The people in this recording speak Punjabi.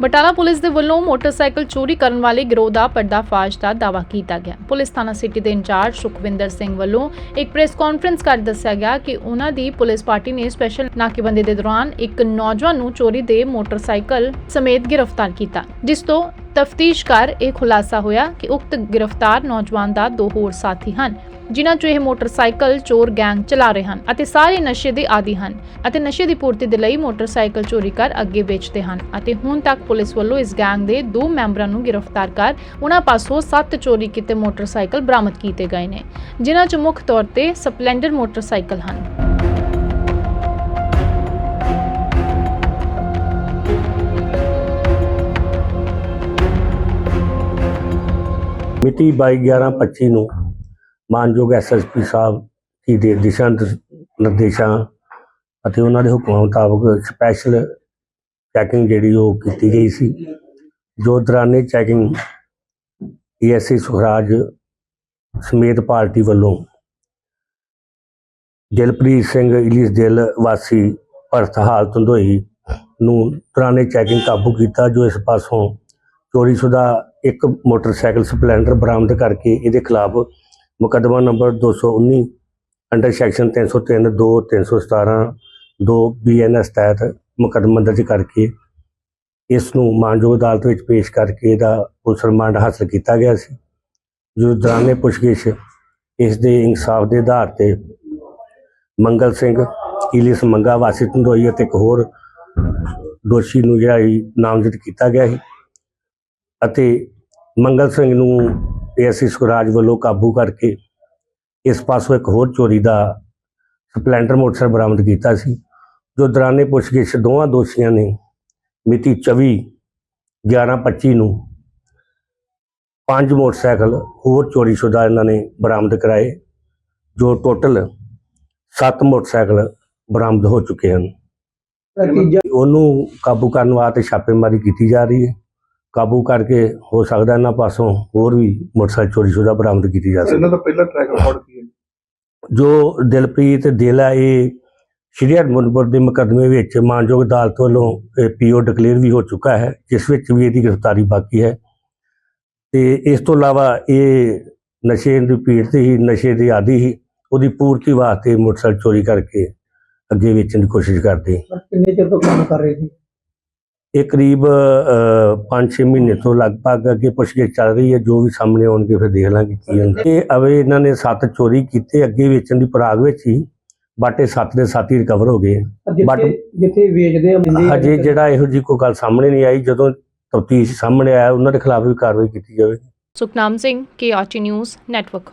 ਬਟਾਲਾ ਪੁਲਿਸ ਦੇ ਵੱਲੋਂ ਮੋਟਰਸਾਈਕਲ ਚੋਰੀ ਕਰਨ ਵਾਲੇ ਗਿਰੋਹ ਦਾ ਪਰਦਾਫਾਸ਼ ਦਾ ਦਾਅਵਾ ਕੀਤਾ ਗਿਆ। ਪੁਲਿਸ ਥਾਣਾ ਸਿਟੀ ਦੇ ਇੰਚਾਰਜ ਸੁਖਵਿੰਦਰ ਸਿੰਘ ਵੱਲੋਂ ਇੱਕ ਪ੍ਰੈਸ ਕਾਨਫਰੰਸ ਕਰ ਦੱਸਿਆ ਗਿਆ ਕਿ ਉਹਨਾਂ ਦੀ ਪੁਲਿਸ ਪਾਰਟੀ ਨੇ ਸਪੈਸ਼ਲ ਨਾਕੇਬੰਦੀ ਦੇ ਦੌਰਾਨ ਇੱਕ ਨੌਜਵਾਨ ਨੂੰ ਚੋਰੀ ਦੇ ਮੋਟਰਸਾਈਕਲ ਸਮੇਤ ਗ੍ਰਿਫਤਾਰ ਕੀਤਾ, ਜਿਸ ਤੋਂ ਤਫਤੀਸ਼ ਕਰ ਇਹ ਖੁਲਾਸਾ ਹੋਇਆ ਕਿ ਉਕਤ ਗ੍ਰਿਫਤਾਰ ਨੌਜਵਾਨ ਦਾ ਦੋ ਹੋਰ ਸਾਥੀ ਹਨ। ਜਿਨ੍ਹਾਂ 'ਚੋਂ ਇਹ ਮੋਟਰਸਾਈਕਲ ਚੋਰ ਗੈਂਗ ਚਲਾ ਰਹੇ ਹਨ ਅਤੇ ਸਾਰੇ ਨਸ਼ੇ ਦੇ ਆਦੀ ਹਨ ਅਤੇ ਨਸ਼ੇ ਦੀ ਪੂਰਤੀ ਦੇ ਲਈ ਮੋਟਰਸਾਈਕਲ ਚੋਰੀ ਕਰ ਅੱਗੇ ਵੇਚਦੇ ਹਨ ਅਤੇ ਹੁਣ ਤੱਕ ਪੁਲਿਸ ਵੱਲੋਂ ਇਸ ਗੈਂਗ ਦੇ ਦੋ ਮੈਂਬਰਾਂ ਨੂੰ ਗ੍ਰਿਫਤਾਰ ਕਰ ਉਹਨਾਂ ਪਾਸੋਂ ਸੱਤ ਚੋਰੀ ਕੀਤੇ ਮੋਟਰਸਾਈਕਲ ਬਰਾਮਦ ਕੀਤੇ ਗਏ ਨੇ, ਜਿਨ੍ਹਾਂ 'ਚ ਮੁੱਖ ਤੌਰ ਤੇ ਸਪਲੈਂਡਰ ਮੋਟਰਸਾਈਕਲ ਹਨ। ਮਿਤੀ 22/11/25 ਨੂੰ ਮਾਨਯੋਗ ਐਸਐਸਪੀ ਸਾਹਿਬ ਜੀ ਦੇ ਦਿਸ਼ਾ ਨਿਰਦੇਸ਼ਾਂ ਅਤੇ ਉਹਨਾਂ ਦੇ ਹੁਕਮਾਂ ਮੁਤਾਬਕ ਸਪੈਸ਼ਲ ਚੈਕਿੰਗ ਜਿਹੜੀ ਉਹ ਕੀਤੀ ਗਈ ਸੀ। ਜੋ ਦੌਰਾਨੇ ਚੈਕਿੰਗ ਏਐਸਸੀ ਸੁਖਰਾਜ ਸਮੇਤ ਪਾਰਟੀ ਵੱਲੋਂ ਦਿਲਪ੍ਰੀਤ ਸਿੰਘ ਇਲੀਸ ਦਿਲ ਵਾਸੀ ਭਰਤ ਹਾਲ ਧੰਦੋਈ ਨੂੰ ਦੌਰਾਨੇ ਚੈਕਿੰਗ ਕਾਬੂ ਕੀਤਾ, ਜੋ ਇਸ ਪਾਸੋਂ ਚੋਰੀ ਸ਼ੁਦਾ ਇੱਕ ਮੋਟਰਸਾਈਕਲ ਸਪਲੈਂਡਰ ਬਰਾਮਦ ਕਰਕੇ ਇਹਦੇ ਖਿਲਾਫ ਮੁਕੱਦਮਾ ਨੰਬਰ 219 ਅੰਡਰ ਸੈਕਸ਼ਨ 303 2 317 2 ਬੀਐਨਐਸ ਤਹਿਤ ਮੁਕੱਦਮਾ ਦਰਜ ਕਰਕੇ ਇਸ ਨੂੰ ਮਾਨਯੋਗ ਅਦਾਲਤ ਵਿੱਚ ਪੇਸ਼ ਕਰਕੇ ਇਹਦਾ ਪੁਲਿਸ ਰਿਮਾਂਡ ਹਾਸਲ ਕੀਤਾ ਗਿਆ ਸੀ। ਜੋ ਦੌਰਾਨੇ ਪੁੱਛਗਿੱਛ ਇਸ ਦੇ ਇਨਸਾਫ ਦੇ ਆਧਾਰ ਤੇ ਮੰਗਲ ਸਿੰਘ ਇਲੀਸ ਮੰਗਾ ਵਾਸੀ ਧੰਦੋਈ ਅਤੇ ਇੱਕ ਹੋਰ ਦੋਸ਼ੀ ਨੂੰ ਜਿਹੜਾ ਸੀ ਨਾਮਜ਼ਦ ਕੀਤਾ ਗਿਆ ਸੀ ਅਤੇ ਮੰਗਲ ਸਿੰਘ ਨੂੰ ਏਐਸਸੀ ਸੁਖਰਾਜ ਵੱਲੋਂ ਕਾਬੂ ਕਰਕੇ ਇਸ ਪਾਸੋਂ ਇੱਕ ਹੋਰ ਚੋਰੀ ਦਾ ਸਪਲੈਂਡਰ ਮੋਟਰਸਾਈਕਲ ਬਰਾਮਦ ਕੀਤਾ ਸੀ ਜੋ ਦੌਰਾਨੇ ਪੁੱਛਗਿੱਛ ਦੋਵਾਂ ਦੋਸ਼ੀਆਂ ਨੇ ਮਿਤੀ 24 11/25 ਨੂੰ ਪੰਜ ਮੋਟਰਸਾਈਕਲ ਹੋਰ ਚੋਰੀਸ਼ੁਦਾ ਇਹਨਾਂ ਨੇ ਬਰਾਮਦ ਕਰਾਏ ਜੋ ਟੋਟਲ 7 ਮੋਟਰਸਾਈਕਲ ਬਰਾਮਦ ਹੋ ਚੁੱਕੇ ਹਨ। ਉਹਨੂੰ ਕਾਬੂ ਕਰਨ ਵਾਸਤੇ ਛਾਪੇਮਾਰੀ ਕੀਤੀ ਜਾ ਰਹੀ ਹੈ। ਕਾਬੂ ਕਰਕੇ ਹੋ ਸਕਦਾ ਇਹਨਾਂ ਪਾਸੋਂ ਹੋਰ ਵੀ ਮੋਟਰਸਾਈਕਲ ਚੋਰੀ ਸ਼ੁਦਾ ਬਰਾਮਦ ਕੀਤੀ ਜਾ ਸਕਦੀ ਇਹਨਾਂ ਦਾ ਪਹਿਲਾ ਟਰੈਕ ਰਿਕਾਰਡ ਕੀ ਹੈ? ਜੋ ਦਿਲਪ੍ਰੀਤ ਦਿਲ ਇਹ ਸ਼੍ਰੀ ਹਰਮੰਦਪੁਰ ਦੇ ਮੁਕੱਦਮੇ ਵਿੱਚ ਮਾਨਯੋਗ ਅਦਾਲਤ ਵੱਲੋਂ ਪੀਓ ਡਿਕਲੇਅਰ ਵੀ ਹੋ ਚੁੱਕਾ ਹੈ ਜਿਸ ਵਿੱਚ ਵੀ ਇਹਦੀ ਗ੍ਰਿਫਤਾਰੀ ਬਾਕੀ ਹੈ। ਤੇ ਇਸ ਤੋਂ ਇਲਾਵਾ ਇਹ ਨਸ਼ੇ ਦੀ ਪੀੜ ਤੇ ਹੀ ਨਸ਼ੇ ਦੀ ਆਦੀ ਹੀ ਉਹਦੀ ਪੂਰਤੀ ਵਾਸਤੇ ਮੋਟਰਸਾਈਕਲ ਚੋਰੀ ਕਰਕੇ ਅੱਗੇ ਵੇਚਣ ਦੀ ਕੋਸ਼ਿਸ਼ ਕਰਦੇ। ਕਿੰਨੇ ਚਿਰ ਤੋਂ ਕੰਮ ਕਰ ਰਹੇ ਸੀ ਇਹ ਕਰੀਬ 5-6 ਮਹੀਨੇ ਤੋਂ ਲਗਭਗ ਅੱਗੇ ਪੁੱਛਗਿੱਛ ਚੱਲ ਰਹੀ ਹੈ ਜੋ ਵੀ ਸਾਹਮਣੇ ਆਉਣਗੇ ਫਿਰ ਦੇਖ ਲਾਂਗੇ ਕੀ ਹੁੰਦਾ। ਇਹ ਅਵੇ ਇਹਨਾਂ ਨੇ ਸੱਤ ਚੋਰੀ ਕੀਤੇ ਅੱਗੇ ਵੇਚਣ ਦੀ ਪਰਾਗ ਵਿੱਚ ਹੀ ਬਾਟੇ ਸੱਤ ਦੇ ਸੱਤ ਹੀ ਰਿਕਵਰ ਹੋ ਗਏ But- ਜਿੱਥੇ ਵੇਚਦੇ ਆ ਹਜੇ ਜਿਹੜਾ ਇਹੋ ਜੀ ਕੋਈ ਗੱਲ ਸਾਹਮਣੇ ਨਹੀਂ ਆਈ ਜਦੋਂ ਤਫਤੀਸ਼ ਸਾਹਮਣੇ ਆਇਆ ਉਹਨਾਂ ਦੇ ਖਿਲਾਫ ਵੀ ਕਾਰਵਾਈ ਕੀਤੀ ਜਾਵੇਗੀ। Sukhnam Singh K news network